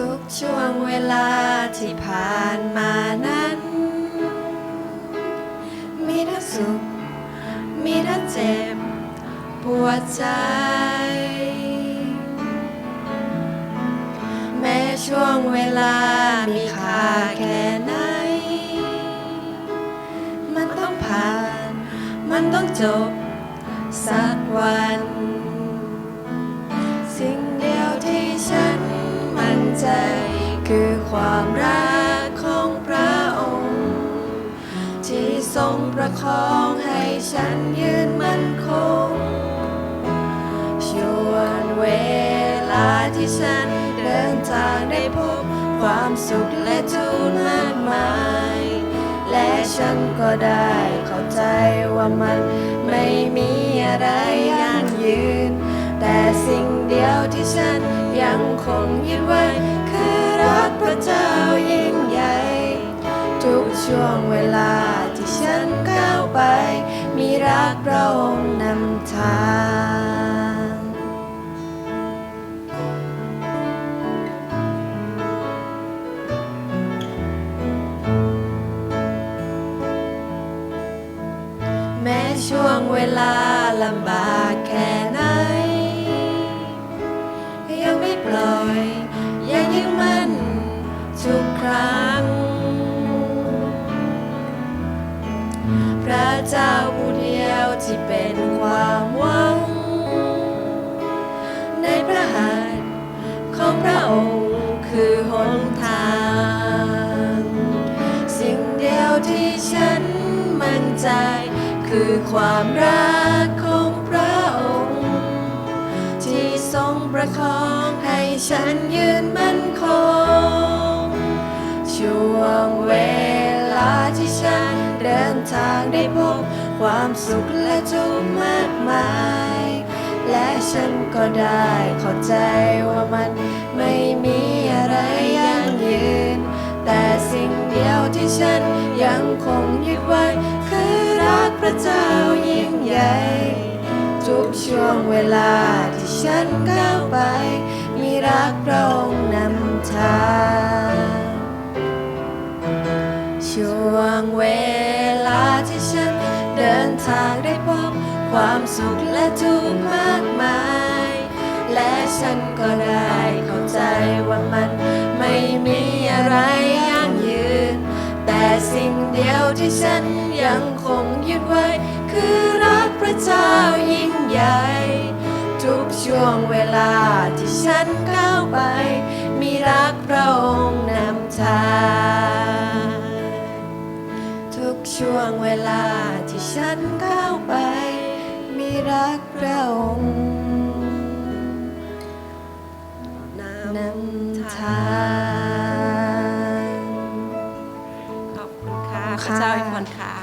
ทุกช่วงเวลาที่ผ่านมานั้น มีทั้งสุข มีทั้งเจ็บ ปวดใจ แม้ช่วงเวลามีค่าแค่ไหน มันต้องผ่าน มันต้องจบสักวัน คือความรักของพระองค์ ที่ทรงประคองให้ฉันยืนมั่นคงชวงเวลาที่ฉันเดินทางได้พบความสุขและทุกข์มากมาย และฉันก็ได้เข้าใจว่ามันไม่มีอะไรยั่งยืน แต่สิ่งเดียวที่ฉันยังคงยึดไว้คือ พระเจ้ายิ่งใหญ่ ทุกช่วงเวลาที่ฉันก้าวไป มีรักพระองค์นำทางแม้ช่วงเวลาลำบาก ที่ฉันมั่นใจ คือความรักของพระองค์ ที่ทรงประคองให้ฉันยืนมั่นคง ช่วงเวลาที่ฉันเดินทางได้พบความสุขและทุกข์มากมาย และฉันก็ได้เข้าใจว่ามัน ที่ฉันยังคงยึดไว้ คือรักพระเจ้ายิ่งใหญ่ ทุกช่วงเวลาที่ฉันก้าวไป มีรักพระองค์นำทางช่วงเวลาที่ฉันเดินทางได้พบความสุขและทุกข์มากมาย และฉันก็ได้เข้าใจว่ามันไม่มีอะไร สิ่งเดียวที่ฉันยังคงยึดไว้ คือรักพระเจ้ายิ่งใหญ่ ทุกช่วงเวลาที่ฉันก้าวไป มีรักพระองค์นำทางทุกช่วงเวลาที่ฉันก้าวไป มีรักพระองค์นำทาง ค่ะ เจ้าอีกคนค่ะ